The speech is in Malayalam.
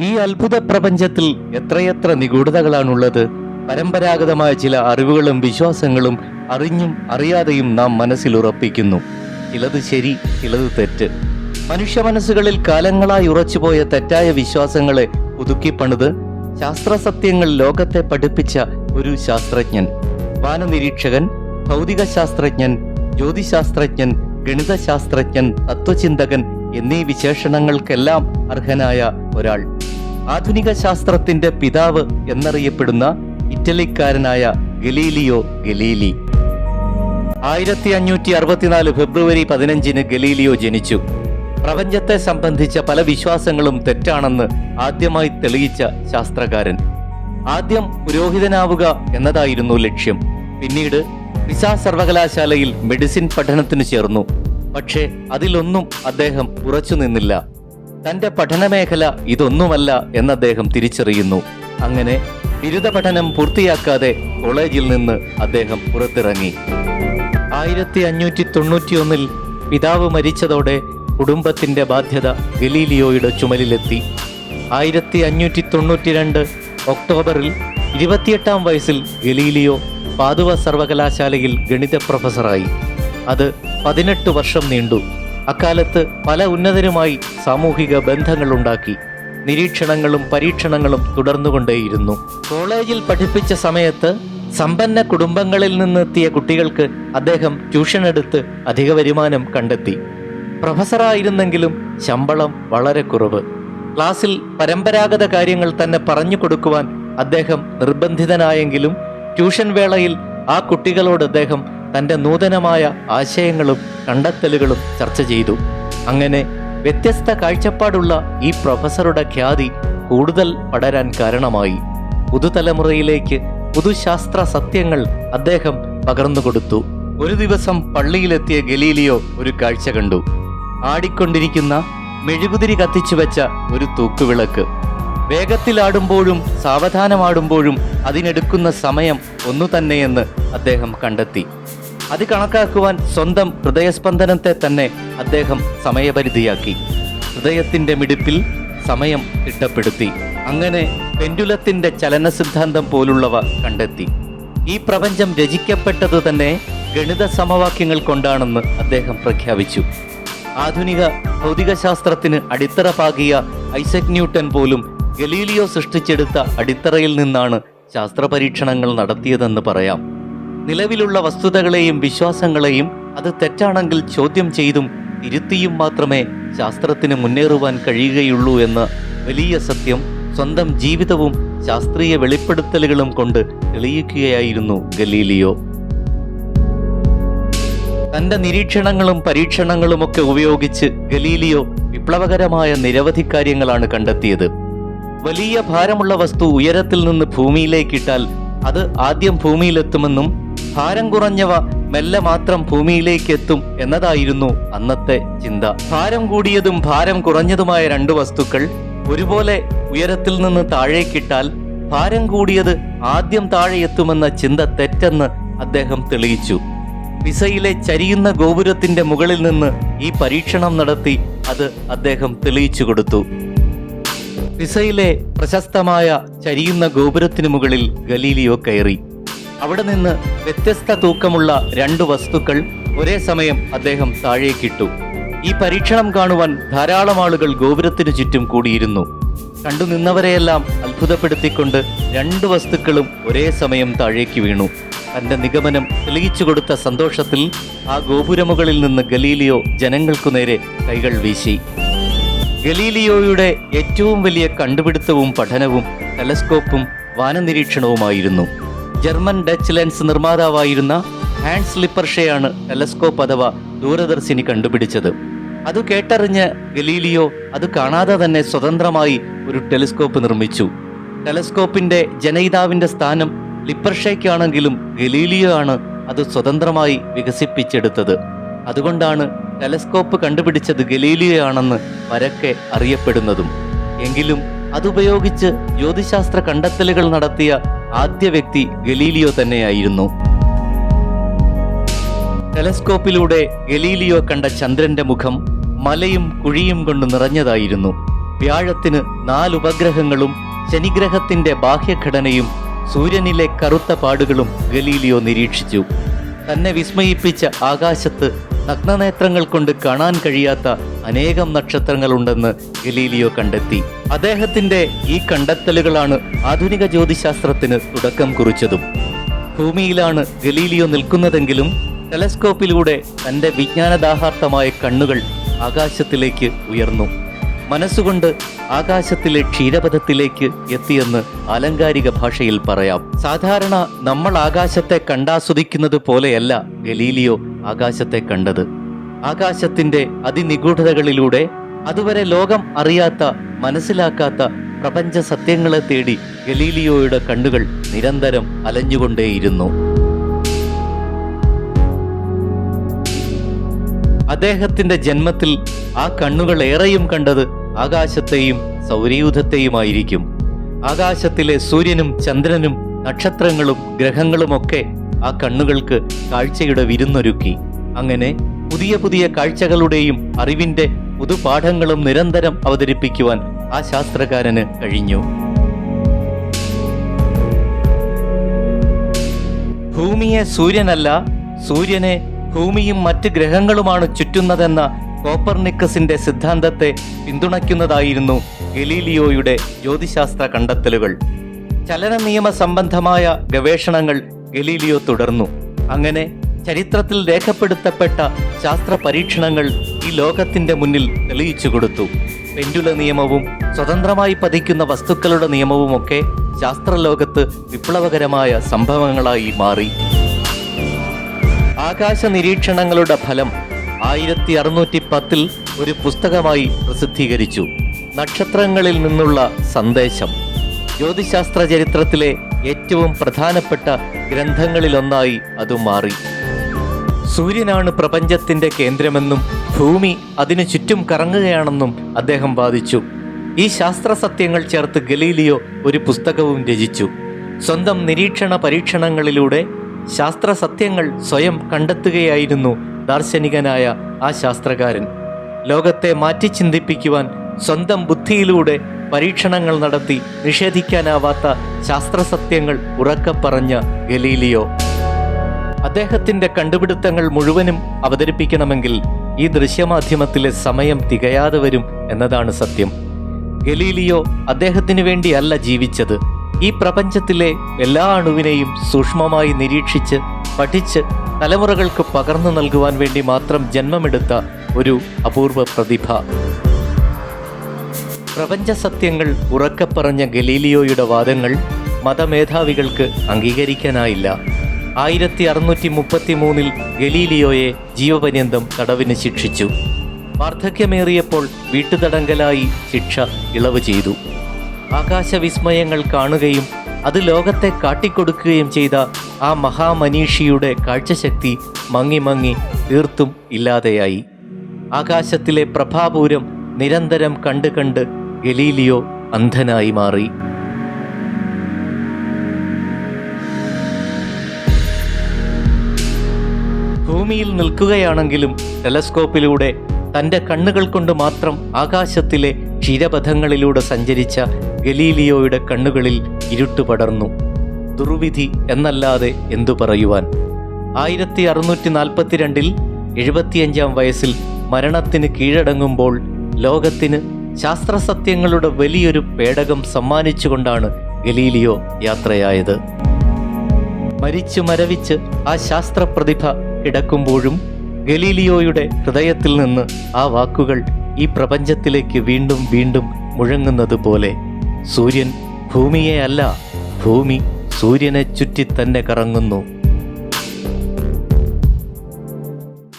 ഈ അത്ഭുത പ്രപഞ്ചത്തിൽ എത്രയെത്ര നിഗൂഢതകളാണുള്ളത്. പരമ്പരാഗതമായ ചില അറിവുകളും വിശ്വാസങ്ങളും അറിഞ്ഞും അറിയാതെയും നാം മനസ്സിൽ ഉറപ്പിക്കുന്നു. ചിലത് ശരി ചിലത് തെറ്റ്. മനുഷ്യ മനസ്സുകളിൽ കാലങ്ങളായി ഉറച്ചുപോയ തെറ്റായ വിശ്വാസങ്ങളെ പുതുക്കിപ്പണിത് ശാസ്ത്രസത്യങ്ങൾ ലോകത്തെ പഠിപ്പിച്ച ഒരു ശാസ്ത്രജ്ഞൻ. വാനനിരീക്ഷകൻ ഭൗതിക ശാസ്ത്രജ്ഞൻ ജ്യോതിശാസ്ത്രജ്ഞൻ ഗണിതശാസ്ത്രജ്ഞൻ തത്വചിന്തകൻ എന്നീ വിശേഷണങ്ങൾക്കെല്ലാം അർഹനായ ഒരാൾ. ആധുനിക ശാസ്ത്രത്തിന്റെ പിതാവ് എന്നറിയപ്പെടുന്ന ഇറ്റലിക്കാരനായ ഗലീലിയോ ഗലീലി. ആയിരത്തി അഞ്ഞൂറ്റി അറുപത്തിനാല് ഫെബ്രുവരി പതിനഞ്ചിന് ഗലീലിയോ ജനിച്ചു. പ്രപഞ്ചത്തെ സംബന്ധിച്ച പല വിശ്വാസങ്ങളും തെറ്റാണെന്ന് ആദ്യമായി തെളിയിച്ച ശാസ്ത്രകാരൻ. ആദ്യം പുരോഹിതനാവുക എന്നതായിരുന്നു ലക്ഷ്യം. പിന്നീട് പിസ സർവകലാശാലയിൽ മെഡിസിൻ പഠനത്തിന് ചേർന്നു. പക്ഷേ അതിലൊന്നും അദ്ദേഹം ഉറച്ചു നിന്നില്ല തന്റെ പഠനമേഖല ഇതൊന്നുമല്ല എന്ന് അദ്ദേഹം തിരിച്ചറിയുന്നു. അങ്ങനെ ബിരുദ പഠനം പൂർത്തിയാക്കാതെ കോളേജിൽ നിന്ന് അദ്ദേഹം പുറത്തിറങ്ങി. ആയിരത്തി അഞ്ഞൂറ്റി തൊണ്ണൂറ്റിയൊന്നിൽ പിതാവ് മരിച്ചതോടെ കുടുംബത്തിന്റെ ബാധ്യത ഗലീലിയോയുടെ ചുമലിലെത്തി. ആയിരത്തി അഞ്ഞൂറ്റി തൊണ്ണൂറ്റിരണ്ട് ഒക്ടോബറിൽ ഇരുപത്തിയെട്ടാം വയസ്സിൽ ഗലീലിയോ പാതുവ സർവകലാശാലയിൽ ഗണിത പ്രൊഫസറായി അത് പതിനെട്ട് വർഷം നീണ്ടു. അക്കാലത്ത് പല ഉന്നതരുമായി സാമൂഹിക ബന്ധങ്ങളുണ്ടാക്കി. നിരീക്ഷണങ്ങളും പരീക്ഷണങ്ങളും തുടർന്നുകൊണ്ടേയിരുന്നു. കോളേജിൽ പഠിപ്പിച്ച സമയത്ത് സമ്പന്ന കുടുംബങ്ങളിൽ നിന്നെത്തിയ കുട്ടികൾക്ക് അദ്ദേഹം ട്യൂഷൻ എടുത്ത് അധിക വരുമാനം കണ്ടെത്തി. പ്രൊഫസറായിരുന്നെങ്കിലും ശമ്പളം വളരെ കുറവ്. ക്ലാസ്സിൽ പരമ്പരാഗത കാര്യങ്ങൾ തന്നെ പറഞ്ഞു കൊടുക്കുവാൻ അദ്ദേഹം നിർബന്ധിതനായെങ്കിലും ട്യൂഷൻ വേളയിൽ ആ കുട്ടികളോട് അദ്ദേഹം തന്റെ നൂതനമായ ആശയങ്ങളും കണ്ടെത്തലുകളും ചർച്ച ചെയ്തു. അങ്ങനെ വ്യത്യസ്ത കാഴ്ചപ്പാടുള്ള ഈ പ്രൊഫസറുടെ ഖ്യാതി കൂടുതൽ പടരാൻ കാരണമായി. പുതുതലമുറയിലേക്ക് പുതുശാസ്ത്ര സത്യങ്ങൾ അദ്ദേഹം പകർന്നുകൊടുത്തു ഒരു ദിവസം പള്ളിയിലെത്തിയ ഗലീലിയോ ഒരു കാഴ്ച കണ്ടു. ആടിക്കൊണ്ടിരിക്കുന്ന മെഴുകുതിരി കത്തിച്ചു വെച്ച ഒരു തൂക്കുവിളക്ക്. വേഗത്തിലാടുമ്പോഴും സാവധാനമാടുമ്പോഴും അതിനെടുക്കുന്ന സമയം ഒന്നു തന്നെയെന്ന് അദ്ദേഹം കണ്ടെത്തി. അത് കണക്കാക്കുവാൻ സ്വന്തം ഹൃദയസ്പന്ദനത്തെ തന്നെ അദ്ദേഹം സമയപരിധിയാക്കി. ഹൃദയത്തിന്റെ മിടിപ്പിൽ സമയം തിട്ടപ്പെടുത്തി അങ്ങനെ പെൻഡുലത്തിന്റെ ചലന സിദ്ധാന്തം പോലുള്ളവ കണ്ടെത്തി. ഈ പ്രപഞ്ചം രചിക്കപ്പെട്ടത് തന്നെ ഗണിത സമവാക്യങ്ങൾ കൊണ്ടാണെന്ന് അദ്ദേഹം പ്രഖ്യാപിച്ചു. ആധുനിക ഭൗതികശാസ്ത്രത്തിന് അടിത്തറ പാകിയ ഐസക് ന്യൂട്ടൻ പോലും ഗലീലിയോ സൃഷ്ടിച്ചെടുത്ത അടിത്തറയിൽ നിന്നാണ് ശാസ്ത്ര പരീക്ഷണങ്ങൾ നടത്തിയതെന്ന് പറയാം. നിലവിലുള്ള വസ്തുതകളെയും വിശ്വാസങ്ങളെയും അത് തെറ്റാണെങ്കിൽ ചോദ്യം ചെയ്തും തിരുത്തിയും മാത്രമേ ശാസ്ത്രത്തിന് മുന്നേറുവാൻ കഴിയുകയുള്ളൂ എന്ന് വലിയ സത്യം സ്വന്തം ജീവിതവും ശാസ്ത്രീയ വെളിപ്പെടുത്തലുകളും കൊണ്ട് തെളിയിക്കുകയായിരുന്നു ഗലീലിയോ. തന്റെ നിരീക്ഷണങ്ങളും പരീക്ഷണങ്ങളുമൊക്കെ ഉപയോഗിച്ച് ഗലീലിയോ വിപ്ലവകരമായ നിരവധി കാര്യങ്ങളാണ് കണ്ടെത്തിയത്. വലിയ ഭാരമുള്ള വസ്തു ഉയരത്തിൽ നിന്ന് ഭൂമിയിലേക്കിട്ടാൽ അത് ആദ്യം ഭൂമിയിലെത്തുമെന്നും ഭാരം കുറഞ്ഞവ മെല്ലെ മാത്രം ഭൂമിയിലേക്ക് എത്തും എന്നതായിരുന്നു അന്നത്തെ ചിന്ത. ഭാരം കൂടിയതും ഭാരം കുറഞ്ഞതുമായ രണ്ട് വസ്തുക്കൾ ഒരുപോലെ ഉയരത്തിൽ നിന്ന് താഴേക്കിട്ടാൽ ഭാരം കൂടിയത് ആദ്യം താഴെ എത്തുമെന്ന ചിന്ത തെറ്റെന്ന് അദ്ദേഹം തെളിയിച്ചു. പിസയിലെ ചരിയുന്ന ഗോപുരത്തിന്റെ മുകളിൽ നിന്ന് ഈ പരീക്ഷണം നടത്തി അത് അദ്ദേഹം തെളിയിച്ചു കൊടുത്തു. പിസയിലെ പ്രശസ്തമായ ചരിയുന്ന ഗോപുരത്തിനു മുകളിൽ ഗലീലിയോ കയറി. അവിടെ നിന്ന് വ്യത്യസ്ത തൂക്കമുള്ള രണ്ട് വസ്തുക്കൾ ഒരേ സമയം അദ്ദേഹം താഴേക്കിട്ടു. ഈ പരീക്ഷണം കാണുവാൻ ധാരാളം ആളുകൾ ഗോപുരത്തിനു ചുറ്റും കൂടിയിരുന്നു. കണ്ടു നിന്നവരെയെല്ലാം അത്ഭുതപ്പെടുത്തിക്കൊണ്ട് രണ്ട് വസ്തുക്കളും ഒരേ സമയം താഴേക്ക് വീണു. തന്റെ നിഗമനം തെളിയിച്ചു കൊടുത്ത സന്തോഷത്തിൽ ആ ഗോപുരമുകളിൽ നിന്ന് ഗലീലിയോ ജനങ്ങൾക്കു നേരെ കൈകൾ വീശി. ഗലീലിയോയുടെ ഏറ്റവും വലിയ കണ്ടുപിടുത്തവും പഠനവും ടെലസ്കോപ്പും വാനനിരീക്ഷണവുമായിരുന്നു. ജർമ്മൻ ഡച്ച് ലെൻസ് നിർമ്മാതാവായിരുന്ന ഹാൻസ് ലിപ്പർഷയാണ് ടെലസ്കോപ്പ് അഥവാ ദൂരദർശിനി കണ്ടുപിടിച്ചത്. അത് കേട്ടറിഞ്ഞ് ഗലീലിയോ അത് കാണാതെ തന്നെ സ്വതന്ത്രമായി ഒരു ടെലിസ്കോപ്പ് നിർമ്മിച്ചു. ടെലസ്കോപ്പിന്റെ ജനയിതാവിന്റെ സ്ഥാനം ലിപ്പർഷയ്ക്കാണെങ്കിലും ഗലീലിയോ ആണ് അത് സ്വതന്ത്രമായി വികസിപ്പിച്ചെടുത്തത്. അതുകൊണ്ടാണ് ടെലസ്കോപ്പ് കണ്ടുപിടിച്ചത് ഗലീലിയോ ആണെന്ന് പരക്കെ അറിയപ്പെടുന്നതും. എങ്കിലും അതുപയോഗിച്ച് ജ്യോതിശാസ്ത്ര കണ്ടെത്തലുകൾ നടത്തിയ ആദ്യ വ്യക്തി ഗലീലിയോ തന്നെയായിരുന്നു. ടെലസ്കോപ്പിലൂടെ ഗലീലിയോ കണ്ട ചന്ദ്രന്റെ മുഖം മലയും കുഴിയും കൊണ്ട് നിറഞ്ഞതായിരുന്നു. വ്യാഴത്തിന് നാലുപഗ്രഹങ്ങളും ശനിഗ്രഹത്തിന്റെ ബാഹ്യഘടനയും സൂര്യനിലെ കറുത്ത പാടുകളും ഗലീലിയോ നിരീക്ഷിച്ചു. തന്നെ വിസ്മയിപ്പിച്ച ആകാശത്ത് നഗ്നനേത്രങ്ങൾ കൊണ്ട് കാണാൻ കഴിയാത്ത അനേകം നക്ഷത്രങ്ങളുണ്ടെന്ന് ഗലീലിയോ കണ്ടെത്തി. അദ്ദേഹത്തിന്റെ ഈ കണ്ടെത്തലുകളാണ് ആധുനിക ജ്യോതിശാസ്ത്രത്തിന് തുടക്കം കുറിച്ചതും. ഭൂമിയിലാണ് ഗലീലിയോ നിൽക്കുന്നതെങ്കിലും ടെലസ്കോപ്പിലൂടെ തന്റെ വിജ്ഞാനദാഹാർത്ഥമായ കണ്ണുകൾ ആകാശത്തിലേക്ക് ഉയർന്നു. മനസ്സുകൊണ്ട് ആകാശത്തിലെ ക്ഷീരപഥത്തിലേക്ക് എത്തിയെന്ന് ആലങ്കാരിക ഭാഷയിൽ പറയാം. സാധാരണ നമ്മൾ ആകാശത്തെ കണ്ടാസ്വദിക്കുന്നത് പോലെയല്ല ഗലീലിയോ ആകാശത്തെ കണ്ടത്. ആകാശത്തിന്റെ അതിനിഗൂഢതകളിലൂടെ അതുവരെ ലോകം അറിയാത്ത മനസ്സിലാക്കാത്ത പ്രപഞ്ച സത്യങ്ങളെ തേടി ഗലീലിയോയുടെ കണ്ണുകൾ നിരന്തരം അലഞ്ഞുകൊണ്ടേയിരുന്നു. അദ്ദേഹത്തിന്റെ ജന്മത്തിൽ ആ കണ്ണുകൾ ഏറെയും കണ്ടത് ആകാശത്തെയും സൗരയൂഥത്തെയുമായിരിക്കും. ആകാശത്തിലെ സൂര്യനും ചന്ദ്രനും നക്ഷത്രങ്ങളും ഗ്രഹങ്ങളുമൊക്കെ ആ കണ്ണുകൾക്ക് കാഴ്ചയുടെ വിരുന്നൊരുക്കി അങ്ങനെ പുതിയ പുതിയ കാഴ്ചകളുടെയും അറിവിന്റെ പുതുപാഠങ്ങളും നിരന്തരം അവതരിപ്പിക്കുവാൻ ആ ശാസ്ത്രകാരന് കഴിഞ്ഞു. ഭൂമിയെ സൂര്യനല്ല സൂര്യനെ ഭൂമിയും മറ്റ് ഗ്രഹങ്ങളുമാണ് ചുറ്റുന്നതെന്ന കോപ്പർനിക്കസിന്റെ സിദ്ധാന്തത്തെ പിന്തുണയ്ക്കുന്നതായിരുന്നു ഗലീലിയോയുടെ ജ്യോതിശാസ്ത്ര കണ്ടെത്തലുകൾ. ചലന നിയമ സംബന്ധമായ ഗവേഷണങ്ങൾ ഗലീലിയോ തുടർന്നു. അങ്ങനെ ചരിത്രത്തിൽ രേഖപ്പെടുത്തപ്പെട്ട ശാസ്ത്ര പരീക്ഷണങ്ങൾ ഈ ലോകത്തിന്റെ മുന്നിൽ തെളിയിച്ചു കൊടുത്തു. പെൻഡുല നിയമവും സ്വതന്ത്രമായി പതിക്കുന്ന വസ്തുക്കളുടെ നിയമവുമൊക്കെ ശാസ്ത്രലോകത്ത് വിപ്ലവകരമായ സംഭവങ്ങളായി മാറി. ആകാശ നിരീക്ഷണങ്ങളുടെ ഫലം ആയിരത്തി അറുന്നൂറ്റി പത്തിൽ ഒരു പുസ്തകമായി പ്രസിദ്ധീകരിച്ചു. നക്ഷത്രങ്ങളിൽ നിന്നുള്ള സന്ദേശം. ജ്യോതിശാസ്ത്ര ചരിത്രത്തിലെ ഏറ്റവും പ്രധാനപ്പെട്ട ഗ്രന്ഥങ്ങളിലൊന്നായി അത് മാറി. സൂര്യനാണ് പ്രപഞ്ചത്തിന്റെ കേന്ദ്രമെന്നും ഭൂമി അതിനു ചുറ്റും കറങ്ങുകയാണെന്നും അദ്ദേഹം വാദിച്ചു. ഈ ശാസ്ത്ര സത്യങ്ങൾ ചേർത്ത് ഗലീലിയോ ഒരു പുസ്തകവും രചിച്ചു. സ്വന്തം നിരീക്ഷണ പരീക്ഷണങ്ങളിലൂടെ ശാസ്ത്ര സത്യങ്ങൾ സ്വയം കണ്ടെത്തുകയായിരുന്നു ദാർശനികനായ ആ ശാസ്ത്രകാരൻ. ലോകത്തെ മാറ്റി ചിന്തിപ്പിക്കുവാൻ സ്വന്തം ബുദ്ധിയിലൂടെ പരീക്ഷണങ്ങൾ നടത്തി നിഷേധിക്കാനാവാത്ത ശാസ്ത്രസത്യങ്ങൾ ഉറക്കെ പറഞ്ഞ ഗലീലിയോ. അദ്ദേഹത്തിന്റെ കണ്ടുപിടുത്തങ്ങൾ മുഴുവനും അവതരിപ്പിക്കണമെങ്കിൽ ഈ ദൃശ്യമാധ്യമത്തിലെ സമയം തികയാതെ വരും എന്നതാണ് സത്യം. ഗലീലിയോ അദ്ദേഹത്തിനു വേണ്ടിയല്ല ജീവിച്ചത്. ഈ പ്രപഞ്ചത്തിലെ എല്ലാ അണുവിനെയും സൂക്ഷ്മമായി നിരീക്ഷിച്ച് പഠിച്ച് തലമുറകൾക്ക് പകർന്നു നൽകുവാൻ വേണ്ടി മാത്രം ജന്മമെടുത്ത ഒരു അപൂർവ പ്രതിഭ. പ്രപഞ്ച സത്യങ്ങൾ ഉറക്കെ പറഞ്ഞ ഗലീലിയോയുടെ വാദങ്ങൾ മതമേധാവികൾക്ക് അംഗീകരിക്കാനായില്ല. ആയിരത്തി അറുന്നൂറ്റി മുപ്പത്തി മൂന്നിൽ ഗലീലിയോയെ ജീവപര്യന്തം തടവിന് ശിക്ഷിച്ചു. വാർദ്ധക്യമേറിയപ്പോൾ വീട്ടുതടങ്കലായി ശിക്ഷ ഇളവ് ചെയ്തു. ആകാശവിസ്മയങ്ങൾ കാണുകയും അത് ലോകത്തെ കാട്ടിക്കൊടുക്കുകയും ചെയ്ത ആ മഹാമനീഷിയുടെ കാഴ്ചശക്തി മങ്ങി മങ്ങി തീർത്തും ഇല്ലാതെയായി. ആകാശത്തിലെ പ്രഭാപൂരം നിരന്തരം കണ്ട് കണ്ട് ഗലീലിയോ അന്ധനായി മാറി. ഭൂമിയിൽ നിൽക്കുകയാണെങ്കിലും ടെലസ്കോപ്പിലൂടെ തന്റെ കണ്ണുകൾ കൊണ്ട് മാത്രം ആകാശത്തിലെ ക്ഷീരപഥങ്ങളിലൂടെ സഞ്ചരിച്ച ഗലീലിയോയുടെ കണ്ണുകളിൽ ഇരുട്ട് പടർന്നു. ദുർവിധി എന്നല്ലാതെ എന്തു പറയുവാൻ? ആയിരത്തി അറുന്നൂറ്റി നാൽപ്പത്തിരണ്ടിൽ എഴുപത്തിയഞ്ചാം വയസ്സിൽ മരണത്തിന് കീഴടങ്ങുമ്പോൾ ലോകത്തിന് ശാസ്ത്രസത്യങ്ങളുടെ വലിയൊരു പേടകം സമ്മാനിച്ചുകൊണ്ടാണ് ഗലീലിയോ യാത്രയായത്. മരിച്ചു മരവിച്ച് ആ ശാസ്ത്രപ്രതിഭ കിടക്കുമ്പോഴും ഗലീലിയോയുടെ ഹൃദയത്തിൽ നിന്ന് ആ വാക്കുകൾ ഈ പ്രപഞ്ചത്തിലേക്ക് വീണ്ടും വീണ്ടും മുഴങ്ങുന്നത് പോലെ സൂര്യൻ ഭൂമിയെ അല്ല ഭൂമി സൂര്യനെ ചുറ്റി തന്നെ കറങ്ങുന്നു.